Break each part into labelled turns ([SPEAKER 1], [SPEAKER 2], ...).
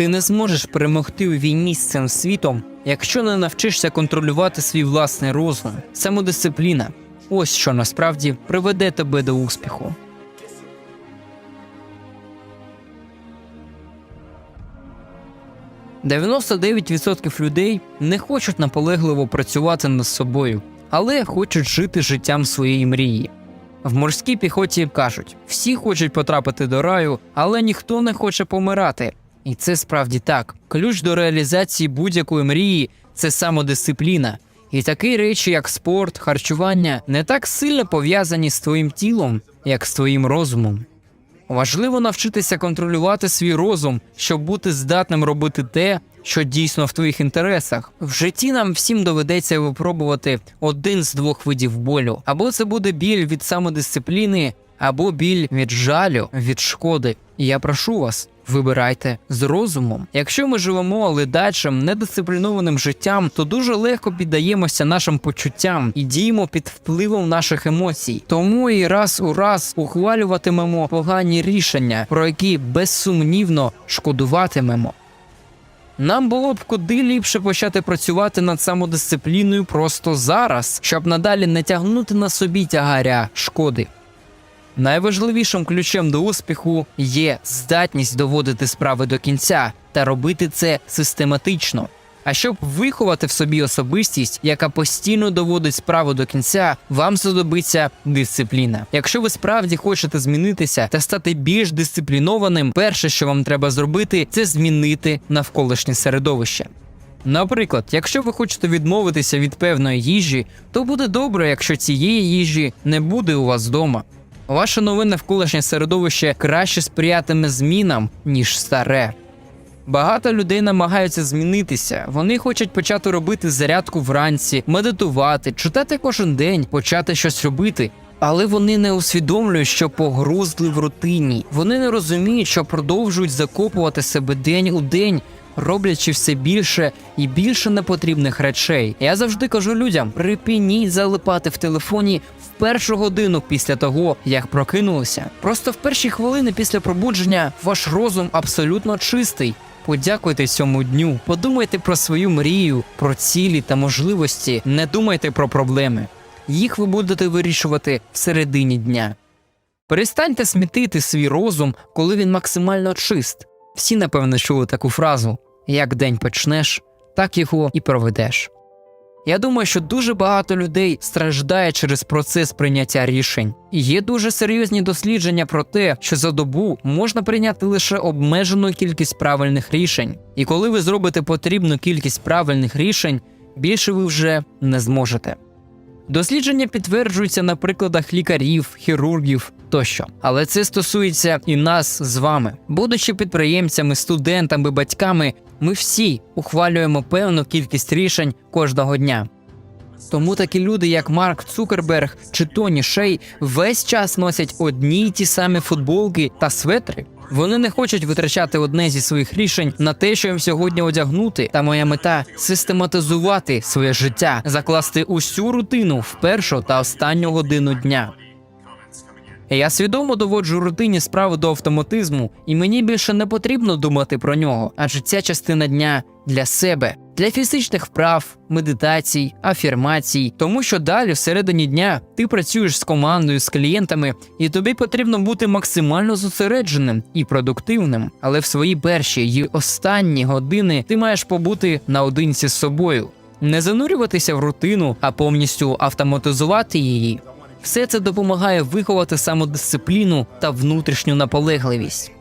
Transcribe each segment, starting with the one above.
[SPEAKER 1] Ти не зможеш перемогти у війні з цим світом, якщо не навчишся контролювати свій власний розум, самодисципліна. Ось що насправді приведе тебе до успіху. «99% людей не хочуть наполегливо працювати над собою, але хочуть жити життям своєї мрії. В морській піхоті кажуть: всі хочуть потрапити до раю, але ніхто не хоче помирати. І це справді так. Ключ до реалізації будь-якої мрії це самодисципліна. І такі речі, як спорт, харчування, не так сильно пов'язані з твоїм тілом, як з твоїм розумом. Важливо навчитися контролювати свій розум, щоб бути здатним робити те, що дійсно в твоїх інтересах. В житті нам всім доведеться випробувати один з двох видів болю: або це буде біль від самодисципліни, або біль від жалю, від шкоди. І я прошу вас. Вибирайте з розумом. Якщо ми живемо ледачим, недисциплінованим життям, то дуже легко піддаємося нашим почуттям і діємо під впливом наших емоцій. Тому і раз у раз ухвалюватимемо погані рішення, про які безсумнівно шкодуватимемо. Нам було б куди ліпше почати працювати над самодисципліною просто зараз, щоб надалі не тягнути на собі тягаря шкоди. Найважливішим ключем до успіху є здатність доводити справи до кінця та робити це систематично. А щоб виховати в собі особистість, яка постійно доводить справу до кінця, вам знадобиться дисципліна. Якщо ви справді хочете змінитися та стати більш дисциплінованим, перше, що вам треба зробити, це змінити навколишнє середовище. Наприклад, якщо ви хочете відмовитися від певної їжі, то буде добре, якщо цієї їжі не буде у вас вдома. Ваше нове навколишнє середовище краще сприятиме змінам, ніж старе. Багато людей намагаються змінитися. Вони хочуть почати робити зарядку вранці, медитувати, читати кожен день, почати щось робити. Але вони не усвідомлюють, що погрузли в рутині. Вони не розуміють, що продовжують закопувати себе день у день, роблячи все більше і більше непотрібних речей. Я завжди кажу людям: припиніть залипати в телефоні в першу годину після того, як прокинулися. Просто в перші хвилини після пробудження ваш розум абсолютно чистий. Подякуйте цьому дню, подумайте про свою мрію, про цілі та можливості. Не думайте про проблеми. Їх ви будете вирішувати всередині дня. Перестаньте смітити свій розум, коли він максимально чист. Всі, напевно, чули таку фразу: як день почнеш, так його і проведеш. Я думаю, що дуже багато людей страждає через процес прийняття рішень. І є дуже серйозні дослідження про те, що за добу можна прийняти лише обмежену кількість правильних рішень. І коли ви зробите потрібну кількість правильних рішень, більше ви вже не зможете. Дослідження підтверджуються на прикладах лікарів, хірургів тощо. Але це стосується і нас з вами. Будучи підприємцями, студентами, батьками, ми всі ухвалюємо певну кількість рішень кожного дня. Тому такі люди, як Марк Цукерберг чи Тоні Шей, весь час носять одні й ті самі футболки та светри. Вони не хочуть витрачати одне зі своїх рішень на те, що їм сьогодні одягнути. Та моя мета систематизувати своє життя, закласти усю рутину в першу та останню годину дня. Я свідомо доводжу рутині справи до автоматизму, і мені більше не потрібно думати про нього, адже ця частина дня для себе, для фізичних вправ, медитацій, афірмацій, тому що далі, всередині дня, ти працюєш з командою, з клієнтами, і тобі потрібно бути максимально зосередженим і продуктивним. Але в свої перші й останні години ти маєш побути наодинці з собою, не занурюватися в рутину, а повністю автоматизувати її. Все це допомагає виховати самодисципліну та внутрішню наполегливість.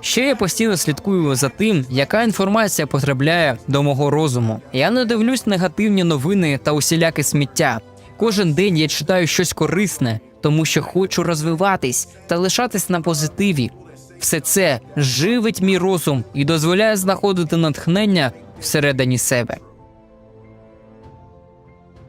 [SPEAKER 1] Ще я постійно слідкую за тим, яка інформація потрапляє до мого розуму. Я не дивлюсь негативні новини та усіляке сміття. Кожен день я читаю щось корисне, тому що хочу розвиватись та лишатись на позитиві. Все це живить мій розум і дозволяє знаходити натхнення всередині себе.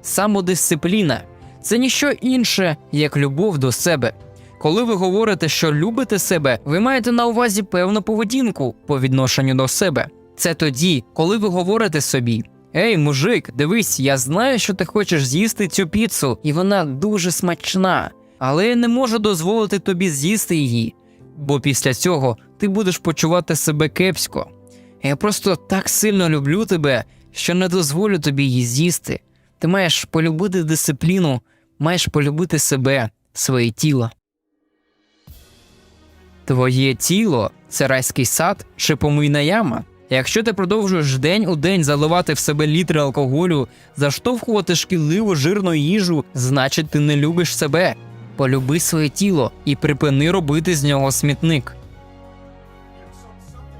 [SPEAKER 1] Самодисципліна це ніщо інше, як любов до себе. Коли ви говорите, що любите себе, ви маєте на увазі певну поведінку по відношенню до себе. Це тоді, коли ви говорите собі: Ей, мужик, дивись, я знаю, що ти хочеш з'їсти цю піцу, і вона дуже смачна, але я не можу дозволити тобі з'їсти її, бо після цього ти будеш почувати себе кепсько. Я просто так сильно люблю тебе, що не дозволю тобі її з'їсти. Ти маєш полюбити дисципліну, маєш полюбити себе, своє тіло. Твоє тіло це райський сад чи помийна яма. Якщо ти продовжуєш день у день заливати в себе літри алкоголю, заштовхувати шкідливу жирну їжу, значить ти не любиш себе. Полюби своє тіло і припини робити з нього смітник.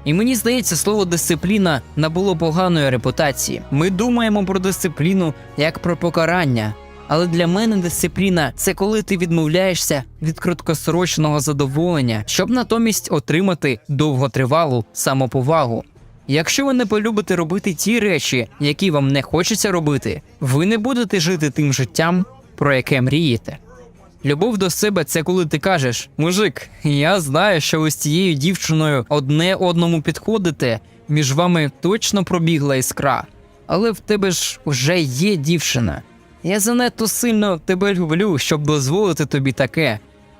[SPEAKER 1] І мені здається, слово дисципліна набуло поганої репутації. Ми думаємо про дисципліну як про покарання. Але для мене дисципліна це коли ти відмовляєшся від короткосрочного задоволення, щоб натомість отримати довготривалу самоповагу. Якщо ви не полюбите робити ті речі, які вам не хочеться робити, ви не будете жити тим життям, про яке мрієте. Любов до себе це коли ти кажеш: мужик, я знаю, що ви з цією дівчиною одне одному підходите, між вами точно пробігла іскра, але в тебе ж вже є дівчина. Я занадто сильно тебе люблю, щоб дозволити тобі таке.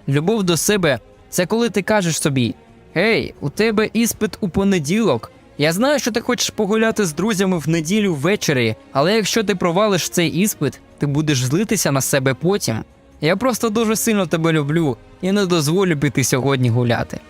[SPEAKER 1] Любов до себе це коли ти кажеш собі: Гей, у тебе іспит у понеділок. Я знаю, що ти хочеш погуляти з друзями в неділю ввечері, але якщо ти провалиш цей іспит, ти будеш злитися на себе потім. Я просто дуже сильно тебе люблю і не дозволю піти сьогодні гуляти.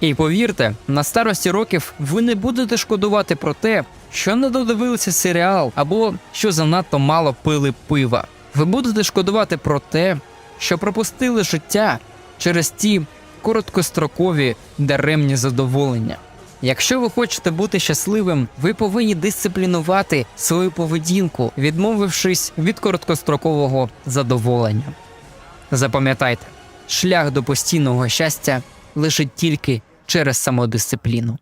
[SPEAKER 1] І повірте, на старості років ви не будете шкодувати про те, що не додивилися серіал або що занадто мало пили пива. Ви будете шкодувати про те, що пропустили життя через ті короткострокові даремні задоволення. Якщо ви хочете бути щасливим, ви повинні дисциплінувати свою поведінку, відмовившись від короткострокового задоволення. Запам'ятайте, шлях до постійного щастя лежить тільки через самодисципліну.